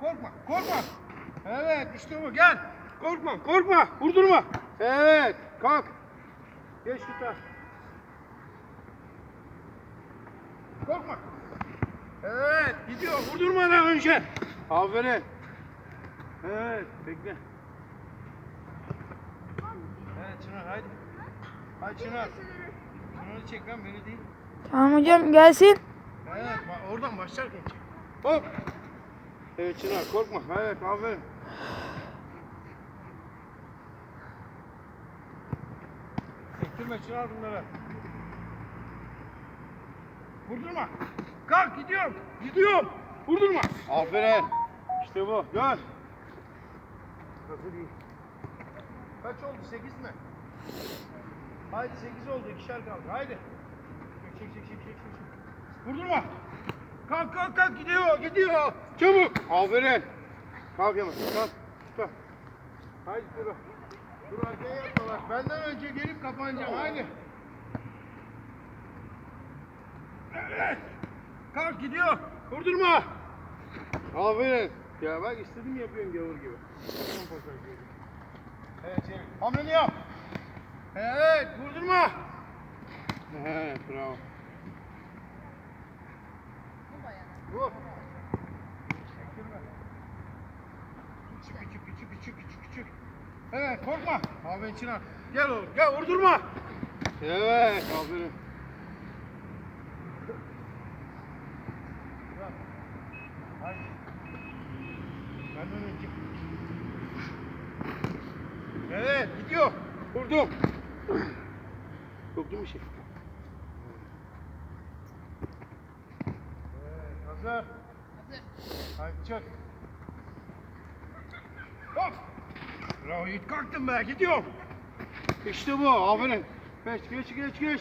korkma, korkma. Evet, işte bu. Gel. Korkma, korkma. Vurdurma. Evet, kalk. Geç tutar. Korkma. Evet, gidiyor. Vurdurmadan önce. Aferin. Evet, bekle. Evet Çınar, haydi. Haydi Çınar. Çınar'ı çek lan, beni değil. Tamam hocam gelsin. Evet, oradan başlarken çek. Hop. Evet Çınar, korkma. Evet, aferin. Çektirme Çınar bunları. Vurdurma. Kalk, gidiyorum. Gidiyorum. Vurdurma. Aferin. İşte bu. Gör. Nasıl değil? Kaç oldu? Sekiz mi? Haydi sekiz oldu. ikişer kaldı. Haydi. Çek çek çek çek. çek. Vurdurma. Kalk kalk kalk gidiyor gidiyor. Çabuk. Aferin. Kalk hemen kalk. Kalk. Haydi dur. Dur arkaya yatma bak. Benden önce gelip kapanacağım. Haydi. Evet. Kalk gidiyor. Vurdurma. Aferin. Ya bak istedim yapıyorsun gavur gibi. Evet çevir. Hamleni yap. Evet vurdurma. Evet bravo. Vur. Çektirme. Küçük küçük küçük küçük küçük küçük. Evet korkma. Aferin Çınar. Gel oğlum gel vurdurma. Evet aferin. Evet gidiyor. Vurdum. Soktum bir şey. Evet, hazır. Hazır. Haydi çık. Hop. Bravo Yiğit kalktın be gidiyorum. İşte bu aferin. Geç geç geç geç.